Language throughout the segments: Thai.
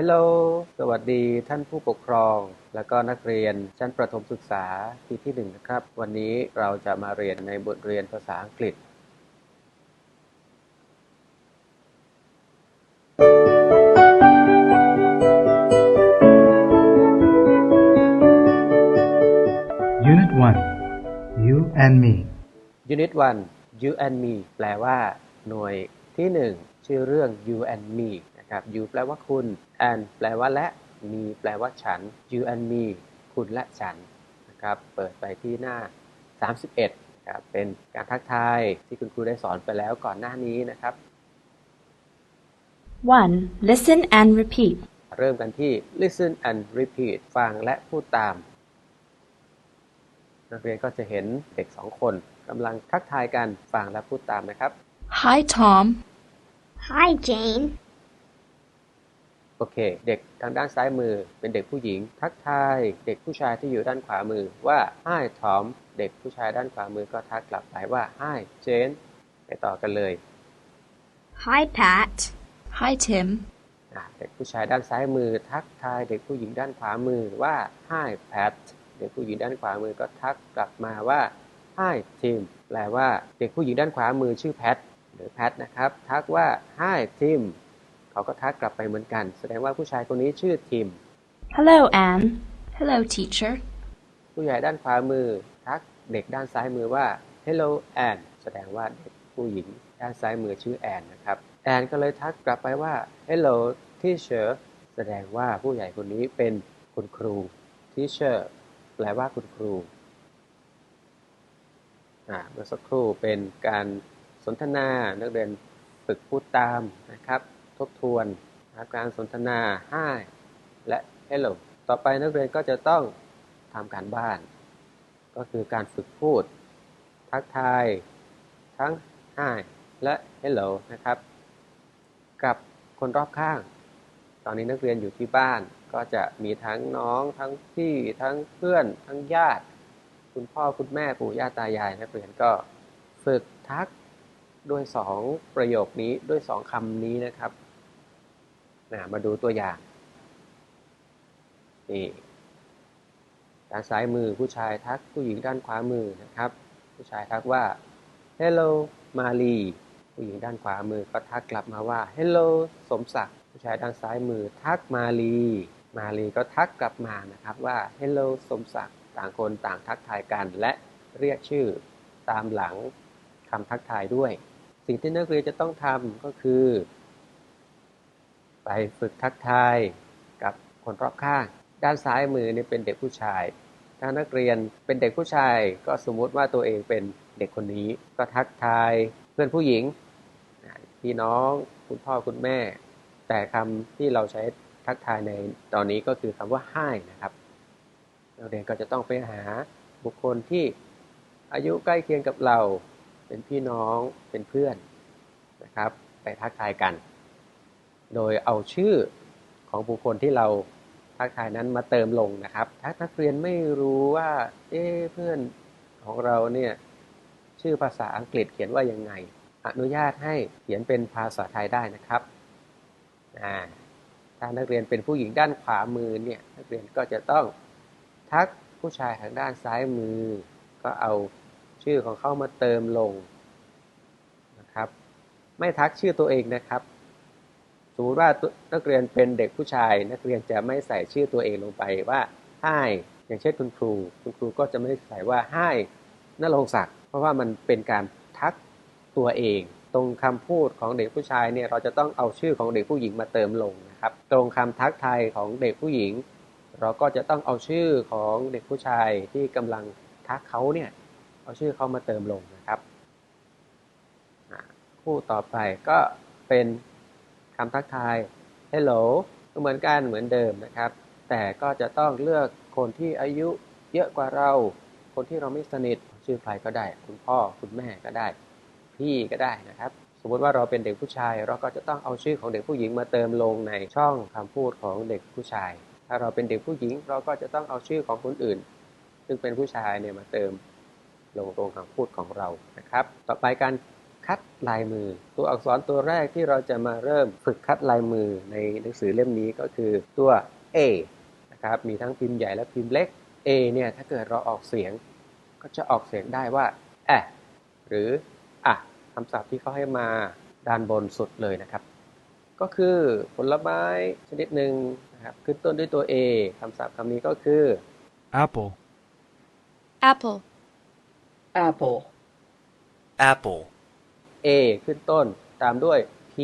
Hello สวัสดีท่านผู้ปกครอง และก็นักเรียนชั้นประถมศึกษาปีที่หนึ่งนะครับ วันนี้เราจะมาเรียนในบทเรียนภาษาอังกฤษ Unit 1 You and Me Unit 1 You and Me แปลว่า หน่วยที่ 1 ชื่อเรื่อง You and Me นะครับ You แปลว่าคุณ and แปลว่าและ Me แปลว่าฉัน You and Me คุณและฉันนะครับ เปิดไปที่หน้า 31ครับเป็นการทักทายที่คุณครูได้สอนไปแล้วก่อนหน้านี้นะครับ 1. Listen and repeat. เริ่มกันที่ listen and repeat ฟังและพูดตาม นักเรียนก็จะเห็นเด็กสองคนกำลังทักทายกันฟังและพูดตามนะครับ Hi, Tom. Hi, Jane. โอเค เด็กทางด้านซ้ายมือเป็นเด็กผู้หญิง ทักทายเด็กผู้ชายที่อยู่ด้านขวามือว่า Hi Tom เด็กผู้ชายด้านขวามือก็ทักกลับไปว่า Hi Jane ไปต่อกันเลย Hi, Pat. Hi, Tim. อะเด็กผู้ชายด้านซ้ายมือ ทักทายเด็กผู้หญิงด้านขวามือว่า Hi Pat เด็กผู้หญิงด้านขวามือก็ทักกลับมาว่า Hi Tim แปลว่าเด็กผู้หญิงด้านขวามือชื่อแพทหรือแพทนะครับ ทักว่า Hi Tim เขาก็ทักกลับไปเหมือนกัน แสดงว่าผู้ชายคนนี้ชื่อทิม Hello, Anne. Hello, teacher. ผู้ใหญ่ด้านขวามือ ทักเด็กด้านซ้ายมือว่า Hello Anne แสดงว่าเด็กผู้หญิงด้านซ้ายมือชื่อแอนนะครับแอนก็เลยทักกลับไปว่า Hello teacher แสดงว่าผู้ใหญ่คนนี้เป็นคุณครู teacher แปลว่าคุณครูอ่าเมื่อสักครู่เป็นการสนทนานักเรียนฝึกพูดตามนะครับ ทบทวนนะครับการสนทนา Hi และ Hello ต่อไปนักเรียนก็จะต้องทำการบ้าน ก็คือการฝึกพูด ทักทาย ทั้ง Hi และ Hello นะครับ กับคนรอบข้าง ตอนนี้นักเรียนอยู่ที่บ้านก็จะมีทั้งน้องทั้งพี่ทั้งเพื่อน ทั้งญาติ คุณพ่อคุณแม่ปู่ย่าตายายนักเรียนก็ฝึกทักด้วยสองประโยคนี้ด้วยสองคำนี้นะครับ นะมาดูตัวอย่าง นี่ด้านซ้ายมือผู้ชายทักผู้หญิงด้านขวามือนะครับ ผู้ชายทักว่า hello มาลีผู้หญิงด้านขวามือก็ทักกลับมาว่า hello สมศักดิ์ผู้ชายด้านซ้ายมือทักมาลีมาลีก็ทักกลับมานะครับว่า hello สมศักดิ์ต่างคนต่างทักทายกัน และเรียกชื่อตามหลังคำทักทายด้วย สิ่งที่นักเรียนจะต้องทำก็คือ ไปฝึกทักทายกับคนรอบข้าง ด้านซ้ายมือนี่เป็นเด็กผู้ชาย ถ้านักเรียนเป็นเด็กผู้ชายก็สมมุติว่าตัวเองเป็นเด็กคนนี้ก็ทักทายเพื่อนผู้หญิงพี่น้องคุณพ่อคุณแม่ แต่คำที่เราใช้ทักทายในตอนนี้ก็คือคำว่า hi นะครับนักเรียนก็จะต้องไปหาบุคคลที่อายุใกล้เคียงกับเรา เป็นพี่น้องเป็นเพื่อนนะครับ ไปทักทายกัน โดยเอาชื่อของบุคคลที่เราทักทายนั้นมาเติมลงนะครับ ถ้านักเรียนไม่รู้ว่าเอ๊เพื่อนของเราเนี่ยชื่อภาษาอังกฤษเขียนว่ายังไง อนุญาตให้เขียนเป็นภาษาไทยได้นะครับถ้านักเรียนเป็นผู้หญิงด้านขวามือเนี่ยนักเรียนก็จะต้องทักผู้ชายทางด้านซ้ายมือ ก็เอาชื่อของเขามาเติมลงนะครับ ไม่ทักชื่อตัวเองนะครับ สมมติว่านักเรียนเป็นเด็กผู้ชาย นักเรียนจะไม่ใส่ชื่อตัวเองลงไปว่า hi อย่างเช่นคุณครู คุณครูก็จะไม่ใส่ว่า hi นรงศักดิ์เพราะว่ามันเป็นการทักตัวเอง ตรงคำพูดของเด็กผู้ชายเนี่ยเราจะต้องเอาชื่อของเด็กผู้หญิงมาเติมลงนะครับ ตรงคำทักทายของเด็กผู้หญิง เราก็จะต้องเอาชื่อของเด็กผู้ชายที่กำลังทักเขาเนี่ยเอาชื่อเขามาเติมลงนะครับ คู่ต่อไปก็เป็น คำทักทาย hello ก็เหมือนกันเหมือนเดิมนะครับ แต่ก็จะต้องเลือกคนที่อายุเยอะกว่าเรา คนที่เราไม่สนิทชื่อใครก็ได้ คุณพ่อคุณแม่ก็ได้ พี่ก็ได้นะครับ สมมติว่าเราเป็นเด็กผู้ชาย เราก็จะต้องเอาชื่อของเด็กผู้หญิงมาเติมลงในช่องคำพูดของเด็กผู้ชาย ถ้าเราเป็นเด็กผู้หญิง เราก็จะต้องเอาชื่อของคนอื่น ซึ่งเป็นผู้ชายเนี่ยมาเติมลงตรงคำพูดของเรานะครับ ต่อไปการ คัดลายมือ ตัวอักษรตัวแรกที่เราจะมาเริ่มฝึกคัดลายมือในหนังสือเล่มนี้ก็คือตัว A นะครับมีทั้งพิมพ์ใหญ่และพิมพ์เล็ก A เนี่ยถ้าเกิดเราออกเสียง ก็จะออกเสียงได้ว่าแอะหรืออะคำศัพท์ที่เขาให้มาด้านบนสุดเลยนะครับ ก็คือผลไม้ชนิดหนึ่งนะครับขึ้นต้นด้วยตัว A คำศัพท์คำนี้ก็คือ apple, Apple. apple, apple, A ขึ้นต้น ตามด้วย P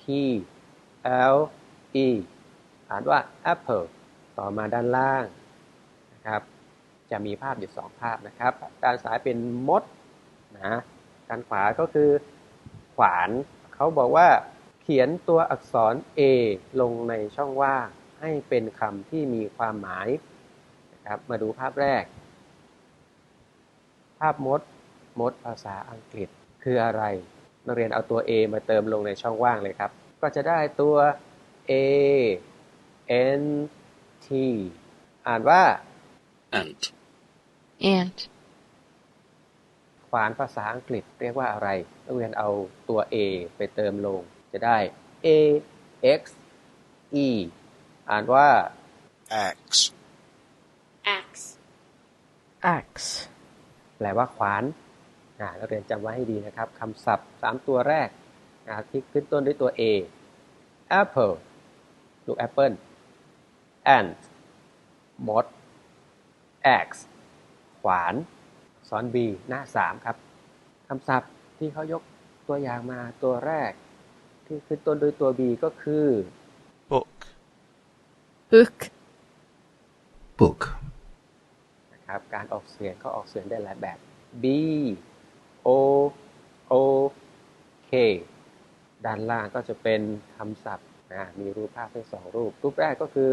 P L E อ่านว่า apple ต่อมาด้านล่างนะครับ จะมีภาพอยู่สองภาพนะครับ ด้านซ้ายเป็นมดนะด้านขวาก็คือขวาน เขาบอกว่าเขียนตัวอักษร A ลงในช่องว่างให้เป็นคำที่มีความหมายนะครับ มาดูภาพแรก ภาพมด มดภาษาอังกฤษ คืออะไรนักเรียนเอาตัว A มาเติมลงในช่องว่างเลยครับ ก็จะได้ตัว A N T อ่านว่า ant, Ant. ขวานภาษาอังกฤษเรียกว่าอะไรนักเรียนเอาตัว A ไปเติมลง จะได้ A X E อ่านว่า axe, Axe. axe, แปลว่าขวานอ่า นักเรียนจำไว้ให้ดีนะครับคำศัพท์ 3 ตัวแรกนะที่ขึ้นต้นด้วยตัว A apple ลูกแอปเปิล ant มด axe ขวานสอน B หน้า 3 ครับคำศัพท์ที่เขายกตัวอย่างมาตัวแรก ที่ขึ้นต้นด้วยตัว B ก็คือ book, Book. book, นะครับการออกเสียงก็ออกเสียงได้หลายแบบ B O O K ด้านล่างก็จะเป็นคำศัพท์นะมีรูปภาพให้สองรูป รูปแรกก็คือ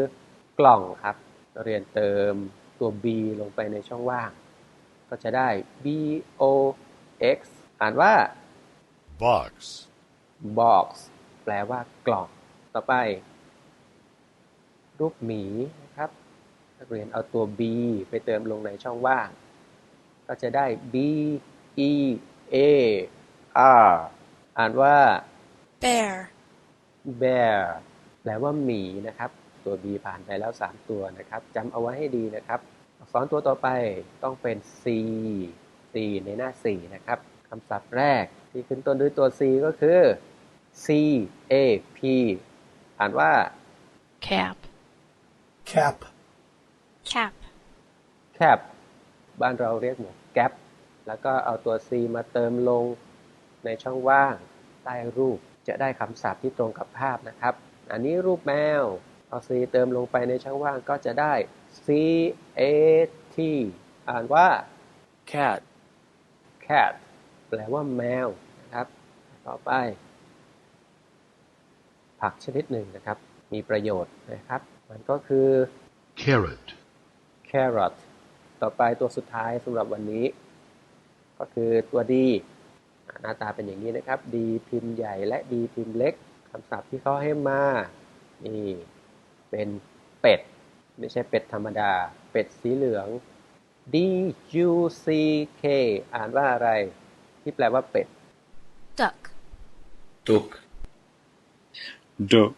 กล่องครับเราเรียนเติมตัว B ลงไปในช่องว่าง ก็จะได้ B O X อ่านว่า box, box แปลว่ากล่อง ต่อไป รูปหมีนะครับนักเรียนเอาตัว b ไปเติมลงในช่องว่าง ก็จะได้ b e a r อ่านว่า Bear. bear แปลว่าหมีนะครับ ตัว b ผ่านไปแล้ว 3 ตัวนะครับจำเอาไว้ให้ดีนะครับอักษรตัวต่อไปต้องเป็น c c ในหน้า 4 นะครับคำศัพท์แรกที่ขึ้นต้นด้วยตัว c ก็คือ c a p อ่านว่า Cap. cap, Cap. cap บ้านเราเรียกหมวกแก๊ป แล้วก็เอาตัว c มาเติมลงในช่องว่างใต้รูป จะได้คำศัพท์ที่ตรงกับภาพนะครับ อันนี้รูปแมว เอา c เติมลงไปในช่องว่างก็จะได้ c a t อ่านว่า cat, cat แปลว่าแมวนะครับ ต่อไป ผักชนิดหนึ่งนะครับ มีประโยชน์นะครับ มันก็คือ carrot, carrot ต่อไปตัวสุดท้ายสำหรับวันนี้ ก็คือตัวดีหน้าตาเป็นอย่างนี้นะครับดีพิมพ์ใหญ่และดีพิมพ์เล็กคำศัพท์ที่เขาให้มานี่เป็นเป็ด ไม่ใช่เป็ดธรรมดา เป็ดสีเหลือง D U C K อ่านว่าอะไร ที่แปลว่าเป็ด Duck. duck, duck,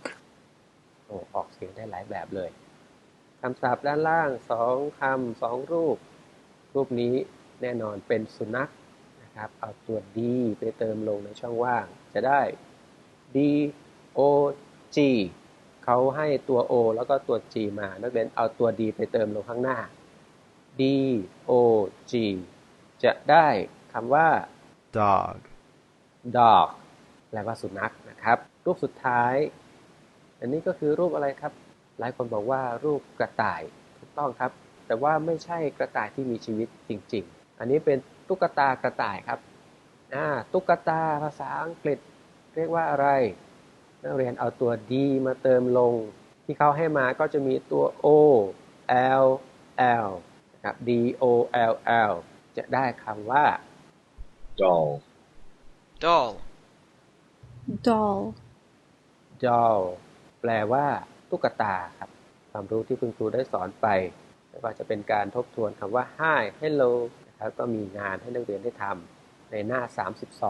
โอ้ออกเสียงได้หลายแบบเลยคำศัพท์ด้านล่างสองคำสองรูป รูปนี้ แน่นอนเป็นสุนัขนะครับ เอาตัว D ไปเติมลงในช่องว่าง จะได้ D O G เขาให้ตัว O แล้วก็ตัว G มา นักเรียนเอาตัว D ไปเติมลงข้างหน้า D O G จะได้คำว่า dog, dog แปลว่าสุนัขนะครับ รูปสุดท้าย อันนี้ก็คือรูปอะไรครับ หลายคนบอกว่ารูปกระต่ายถูกต้องครับ แต่ว่าไม่ใช่กระต่ายที่มีชีวิตจริง ๆ อันนี้เป็นตุ๊กตากระต่ายครับอ่าตุ๊กตาภาษาอังกฤษเรียกว่าอะไร นักเรียนเอาตัว D มาเติมลง ที่เขาให้มาก็จะมีตัว O L L นะครับ D O L L จะได้คำว่า doll, doll, Doll. doll แปลว่า ตุ๊กตาครับ ความรู้ที่คุณครูได้สอนไปไม่ว่าจะเป็นการทบทวนคำว่า hi hello แล้วก็มีงานให้นักเรียนได้ทในหน้า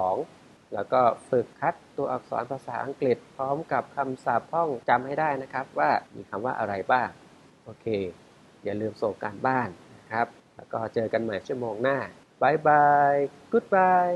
32 แล้วก็ฝึกคัดตัวอักษรภาษาอังกฤษ พร้อมกับคำศัพท์ท่องจำให้ได้นะครับ ว่ามีคำว่าอะไรบ้าง โอเค อย่าลืมส่งการบ้านนะครับ แล้วก็เจอกันใหม่ชั่วโมงหน้าบายบาย goodbye